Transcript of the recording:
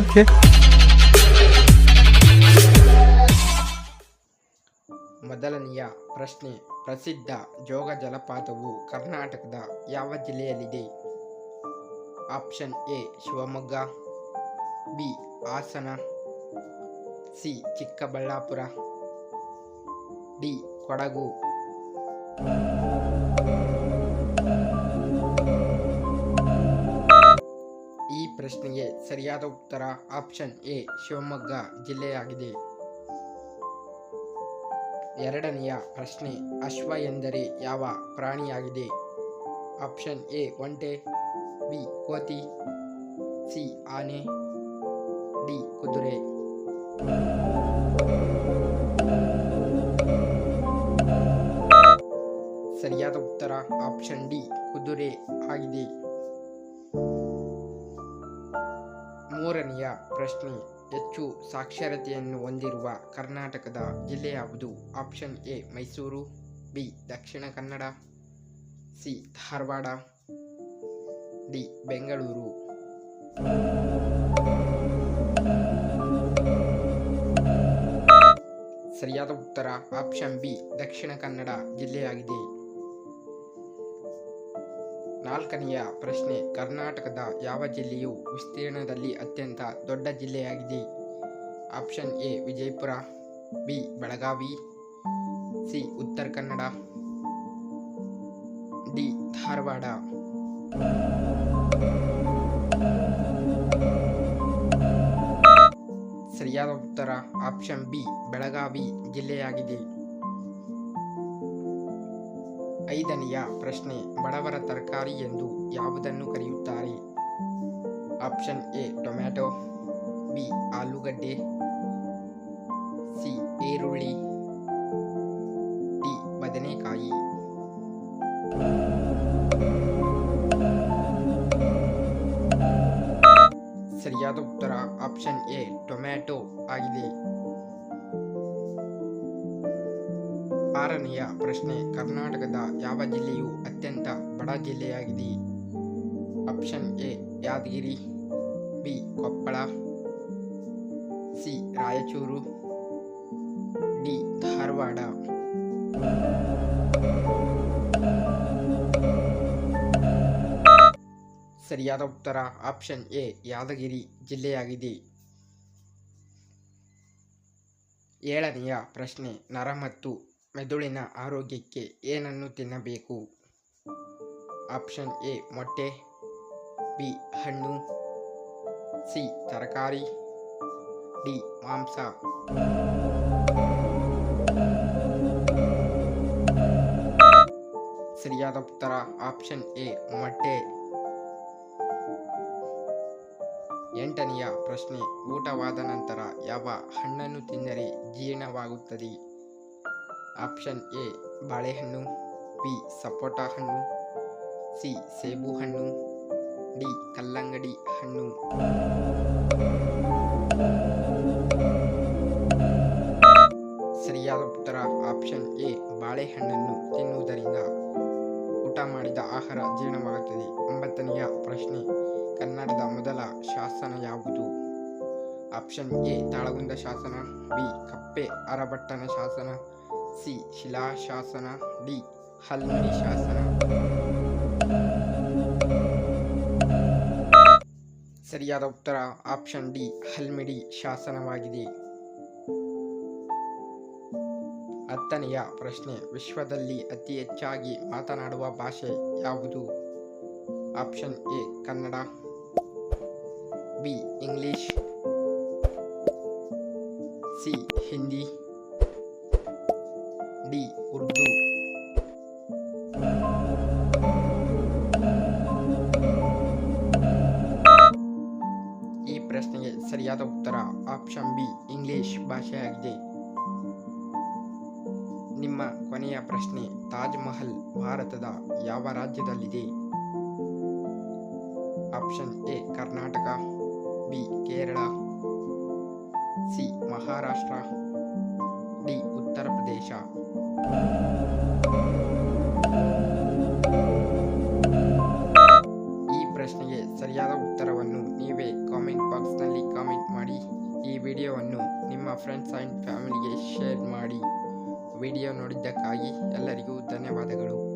Okay. ಮೊದಲನೆಯ ಪ್ರಶ್ನೆ, ಪ್ರಸಿದ್ಧ ಜೋಗ ಜಲಪಾತವು ಕರ್ನಾಟಕದ ಯಾವ ಜಿಲ್ಲೆಯಲ್ಲಿದೆ? Option A, Shivamogga, B, Hassan, C, Chikkaballapura, D, Kodagu. ಪ್ರಶ್ನೆಗೆ ಸರಿಯಾದ ಉತ್ತರ ಆಪ್ಷನ್ ಎ, ಶಿವಮೊಗ್ಗ ಜಿಲ್ಲೆಯಾಗಿದೆ. ಎರಡನೆಯ ಪ್ರಶ್ನೆ, ಅಶ್ವ ಎಂದರೆ ಯಾವ ಪ್ರಾಣಿಯಾಗಿದೆ? ಆಪ್ಷನ್ ಎ, ಒಂಟೆ, ಬಿ, ಕೋತಿ, ಸಿ, ಆನೆ, ಡಿ, ಕುದುರೆ. ಸರಿಯಾದ ಉತ್ತರ ಆಪ್ಷನ್ ಡಿ, ಕುದುರೆ ಆಗಿದೆ. ಮೂರನೆಯ ಪ್ರಶ್ನೆ, ಹೆಚ್ಚು ಸಾಕ್ಷರತೆಯನ್ನು ಹೊಂದಿರುವ ಕರ್ನಾಟಕದ ಜಿಲ್ಲೆ ಯಾವುದು? Option A, Mysuru, B, Dakshina Kannada, C, Dharwad, D, Bengaluru. ಸರಿಯಾದ ಉತ್ತರ, ಆಪ್ಷನ್ ಬಿ, ದಕ್ಷಿಣ ಕನ್ನಡ ಜಿಲ್ಲೆಯಾಗಿದೆ. ನಾಲ್ಕನೆಯ ಪ್ರಶ್ನೆ, ಕರ್ನಾಟಕದ ಯಾವ ಜಿಲ್ಲೆಯು ವಿಸ್ತೀರ್ಣದಲ್ಲಿ ಅತ್ಯಂತ ದೊಡ್ಡ ಜಿಲ್ಲೆಯಾಗಿದೆ? Option A, Vijayapura, B, Belagavi, C, Uttara Kannada, D, Dharwad. ಸರಿಯಾದ ಉತ್ತರ, ಆಪ್ಷನ್ ಬಿ, ಬೆಳಗಾವಿ ಜಿಲ್ಲೆಯಾಗಿದೆ. ಐದನೆಯ ಪ್ರಶ್ನೆ, ಬಡವರ ತರಕಾರಿ ಎಂದು ಯಾವುದನ್ನು ಕರೆಯುತ್ತಾರೆ? ಆಪ್ಷನ್ ಎ, ಟೊಮ್ಯಾಟೊ, ಬಿ, ಆಲೂಗಡ್ಡೆ, ಸಿ, ಈರುಳ್ಳಿ, ಡಿ, ಬದನೆಕಾಯಿ. ಸರಿಯಾದ ಉತ್ತರ ಆಪ್ಷನ್ ಎ, ಟೊಮ್ಯಾಟೊ ಆಗಿದೆ. ಆರನೆಯ ಪ್ರಶ್ನೆ, ಕರ್ನಾಟಕದ ಯಾವ ಜಿಲ್ಲೆಯು ಅತ್ಯಂತ ಬಡ ಜಿಲ್ಲೆಯಾಗಿದೆ? Option A Yadgir. B Koppal. C Raichur. D Dharwad. ಸರಿಯಾದ ಉತ್ತರ ಆಪ್ಷನ್ ಎ ಯಾದಗಿರಿ ಜಿಲ್ಲೆಯಾಗಿದೆ. ಏಳನೆಯ ಪ್ರಶ್ನೆ, ನರ ಮತ್ತು ಮೆದುಳಿನ ಆರೋಗ್ಯಕ್ಕೆ ಏನನ್ನು ತಿನ್ನಬೇಕು? ಆಪ್ಷನ್ ಎ, ಮೊಟ್ಟೆ, ಬಿ, ಹಣ್ಣು, ಸಿ, ತರಕಾರಿ, ಡಿ, ಮಾಂಸ. ಸರಿಯಾದ ಉತ್ತರ, ಆಪ್ಷನ್ ಎ, ಮೊಟ್ಟೆ. ಎಂಟನೆಯ ಪ್ರಶ್ನೆ, ಊಟವಾದ ನಂತರ ಯಾವ ಹಣ್ಣನ್ನು ತಿಂದರೆ ಜೀರ್ಣವಾಗುತ್ತದೆ? ಆಪ್ಷನ್ ಎ, ಬಾಳೆಹಣ್ಣು, ಬಿ ಸಪೋಟ ಹಣ್ಣು ಸಿ ಸೇಬು ಹಣ್ಣು ಡಿ, ಕಲ್ಲಂಗಡಿ ಹಣ್ಣು. ಸರಿಯಾದ ಉತ್ತರ, ಆಪ್ಷನ್ ಎ, ಬಾಳೆಹಣ್ಣನ್ನು ತಿನ್ನುವುದರಿಂದ ಊಟ ಮಾಡಿದ ಆಹಾರ ಜೀರ್ಣವಾಗುತ್ತದೆ. ಒಂಬತ್ತನೆಯ ಪ್ರಶ್ನೆ, ಕನ್ನಡದ ಮೊದಲ ಶಾಸನ ಯಾವುದು? ಆಪ್ಷನ್ ಎ, ತಾಳಗುಂದ ಶಾಸನ, ಬಿ, ಕಪ್ಪೆ ಅರಬಟ್ಟನ ಶಾಸನ ಸಿ ಶಿಲಾಶಾಸನ, ಡಿ ಹಲ್ಮಿಡಿ ಶಾಸನ. ಸರಿಯಾದ ಉತ್ತರ ಆಪ್ಷನ್ ಡಿ ಹಲ್ಮಿಡಿ ಶಾಸನವಾಗಿದೆ. ಹತ್ತನೆಯ ಪ್ರಶ್ನೆ, ವಿಶ್ವದಲ್ಲಿ ಅತಿ ಹೆಚ್ಚಾಗಿ ಮಾತನಾಡುವ ಭಾಷೆ ಯಾವುದು? Option A, Kannada. B, English. C, Hindi. D Urdu ಈ ಪ್ರಶ್ನೆಗೆ ಸರಿಯಾದ ಉತ್ತರ ಆಪ್ಷನ್ ಬಿ, ಇಂಗ್ಲಿಷ್ ಭಾಷೆಯಾಗಿದೆ. ನಿಮ್ಮ ಕೊನೆಯ ಪ್ರಶ್ನೆ, ತಾಜ್ ಮಹಲ್ ಭಾರತದ ಯಾವ ರಾಜ್ಯದಲ್ಲಿದೆ? Option A, Karnataka, B, Kerala, C, Maharashtra, D, Uttar Pradesh. ಈ ಪ್ರಶ್ನೆಗೆ ಸರಿಯಾದ ಉತ್ತರವನ್ನು ನೀವೇ ಕಾಮೆಂಟ್ ಬಾಕ್ಸ್ನಲ್ಲಿ ಕಾಮೆಂಟ್ ಮಾಡಿ. ಈ ವಿಡಿಯೋವನ್ನು ನಿಮ್ಮ ಫ್ರೆಂಡ್ಸ್ ಆ್ಯಂಡ್ ಫ್ಯಾಮಿಲಿಗೆ ಶೇರ್ ಮಾಡಿ. ವಿಡಿಯೋ ನೋಡಿದ್ದಕ್ಕಾಗಿ ಎಲ್ಲರಿಗೂ ಧನ್ಯವಾದಗಳು.